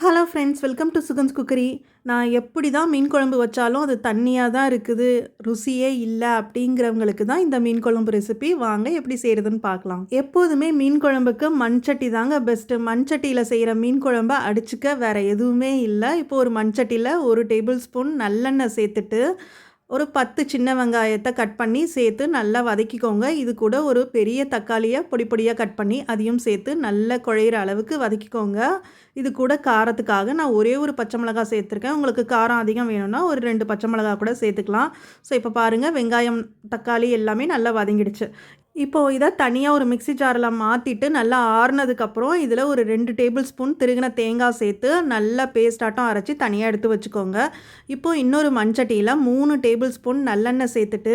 Hello friends welcome to Sugans cookery நான் எப்படி தான் மீன் குழம்பு வச்சாலும் அது தண்ணியாக தான் இருக்குது ருசியே இல்லை அப்படிங்கிறவங்களுக்கு தான் இந்த மீன் குழம்பு ரெசிபி வாங்க எப்படி செய்கிறதுன்னு பார்க்கலாம். எப்போதுமே மீன் குழம்புக்கு மண்சட்டி தாங்க பெஸ்ட்டு மண்சட்டியில் செய்கிற மீன் குழம்பை அடிச்சுக்க வேறு எதுவுமே இல்லை. இப்போ ஒரு மண்சட்டியில் ஒரு டேபிள் ஸ்பூன் நல்லெண்ணெய் சேர்த்துட்டு ஒரு பத்து சின்ன வெங்காயத்தை கட் பண்ணி சேர்த்து நல்லா வதக்கிக்கோங்க. இது கூட ஒரு பெரிய தக்காளியை பொடி பொடியாக கட் பண்ணி அதையும் சேர்த்து நல்லா குழையிற அளவுக்கு வதக்கிக்கோங்க. இது கூட காரத்துக்காக நான் ஒரே ஒரு பச்சை மிளகா சேர்த்துருக்கேன். உங்களுக்கு காரம் அதிகம் வேணும்னா ஒரு ரெண்டு பச்சை மிளகா கூட சேர்த்துக்கலாம். ஸோ இப்போ பாருங்கள் வெங்காயம் தக்காளி எல்லாமே நல்லா வதங்கிடுச்சு. இப்போது இதை தனியாக ஒரு மிக்சி ஜாரில் மாற்றிட்டு நல்லா ஆறுனதுக்கப்புறம் இதில் ஒரு ரெண்டு டேபிள் ஸ்பூன் திருகின தேங்காய் சேர்த்து நல்லா பேஸ்டாட்டம் அரைச்சி தனியாக எடுத்து வச்சுக்கோங்க. இப்போது இன்னொரு மண்சட்டியில் மூணு டேபிள் ஸ்பூன் நல்லெண்ணெய் சேர்த்துட்டு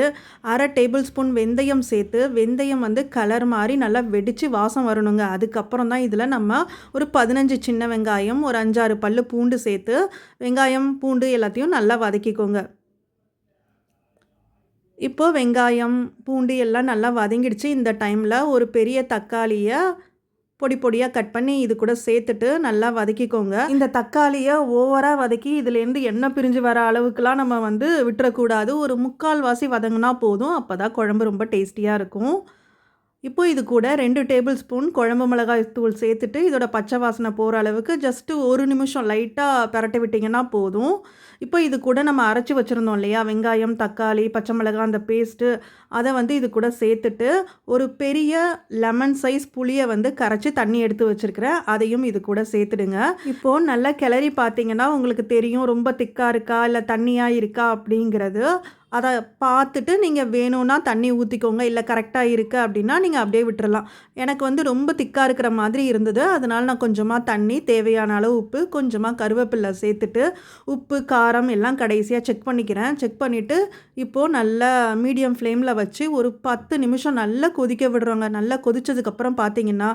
அரை டேபிள் ஸ்பூன் வெந்தயம் சேர்த்து வெந்தயம் வந்து கலர் மாதிரி நல்லா வெடித்து வாசம் வரணுங்க. அதுக்கப்புறம் தான் இதில் நம்ம ஒரு பதினஞ்சு சின்ன வெங்காயம் ஒரு அஞ்சாறு பல் பூண்டு சேர்த்து வெங்காயம் பூண்டு எல்லாத்தையும் நல்லா வதக்கிக்கோங்க. இப்போது வெங்காயம் பூண்டு எல்லாம் நல்லா வதங்கிடுச்சு. இந்த டைமில் ஒரு பெரிய தக்காளியை பொடி பொடியாக கட் பண்ணி இது கூட சேர்த்துட்டு நல்லா வதக்கிக்கோங்க. இந்த தக்காளியை ஓவராக வதக்கி இதுலேருந்து எண்ணெய் பிரிஞ்சு வர அளவுக்குலாம் நம்ம வந்து விட்டுறக்கூடாது. ஒரு முக்கால் வாசி வதங்கினா போதும். அப்போ தான் குழம்பு ரொம்ப டேஸ்டியாக இருக்கும். இப்போ இது கூட ரெண்டு டேபிள் ஸ்பூன் குழம்பு மிளகாய் தூள் சேர்த்துட்டு இதோட பச்சை வாசனை போகிற அளவுக்கு ஜஸ்ட்டு ஒரு நிமிஷம் லைட்டாக பரட்டி விட்டிங்கன்னா போதும். இப்போ இது கூட நம்ம அரைச்சி வச்சுருந்தோம் இல்லையா? வெங்காயம் தக்காளி பச்சை மிளகாய் அந்த பேஸ்ட்டு அதை வந்து இது கூட சேர்த்துட்டு ஒரு பெரிய லெமன் சைஸ் புளியை வந்து கரைச்சி தண்ணி எடுத்து வச்சுருக்கிறேன். அதையும் இது கூட சேர்த்துடுங்க. இப்போது நல்லா கிளறி பார்த்தீங்கன்னா உங்களுக்கு தெரியும் ரொம்ப திக்காக இருக்கா? இல்லை தண்ணியாக இருக்கா? அப்படிங்கிறது. அதை பார்த்துட்டு நீங்கள் வேணும்னா தண்ணி ஊற்றிக்கோங்க இல்லை கரெக்டாக இருக்குது அப்படின்னா நீங்கள் அப்படியே விட்டுறலாம். எனக்கு வந்து ரொம்ப திக்காக இருக்கிற மாதிரி இருந்தது. அதனால் நான் கொஞ்சமாக தண்ணி தேவையான அளவு உப்பு கொஞ்சமாக கருவேப்பில்லை சேர்த்துட்டு உப்பு காரம் எல்லாம் கடைசியாக செக் பண்ணிக்கிறேன். செக் பண்ணிவிட்டு இப்போது நல்லா மீடியம் ஃப்ளேமில் வச்சு ஒரு பத்து நிமிஷம் நல்லா கொதிக்க விடுறோங்க. நல்லா கொதித்ததுக்கப்புறம் பார்த்தீங்கன்னா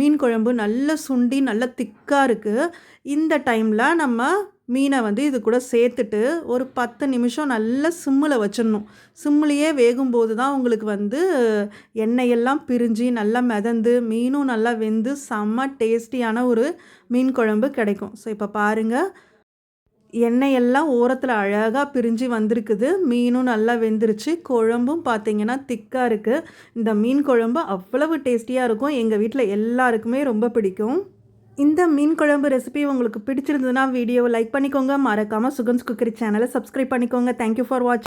மீன் குழம்பு நல்லா சுண்டி நல்லா திக்காக இருக்குது இந்த டைமில் நம்ம மீனை வந்து இது கூட சேர்த்துட்டு ஒரு பத்து நிமிஷம் நல்லா சிம்மில் வச்சிடணும். சிம்மிலேயே வேகும்போது தான் உங்களுக்கு வந்து எண்ணெயெல்லாம் பிரிஞ்சு நல்லா மிதந்து மீனும் நல்லா வெந்து செம்ம டேஸ்டியான ஒரு மீன் குழம்பு கிடைக்கும். ஸோ இப்போ பாருங்கள் எண்ணெயெல்லாம் ஓரத்தில் அழகாக பிரிஞ்சு வந்திருக்குது. மீனும் நல்லா வெந்துருச்சு. குழம்பும் பார்த்திங்கன்னா திக்காக இருக்குது இந்த மீன் குழம்பு அவ்வளவு டேஸ்டியாக இருக்கும். எங்கள் வீட்டில் எல்லாருக்குமே ரொம்ப பிடிக்கும். இந்த மீன் குழம்பு ரெசிபி உங்களுக்கு பிடிச்சிருந்ததுன்னா வீடியோவை லைக் பண்ணிக்கோங்க. மறக்காமல் சுகன்ஸ் குக்கரி சேனலை சப்ஸ்கிரைப் பண்ணிக்கோங்க. Thank you for watch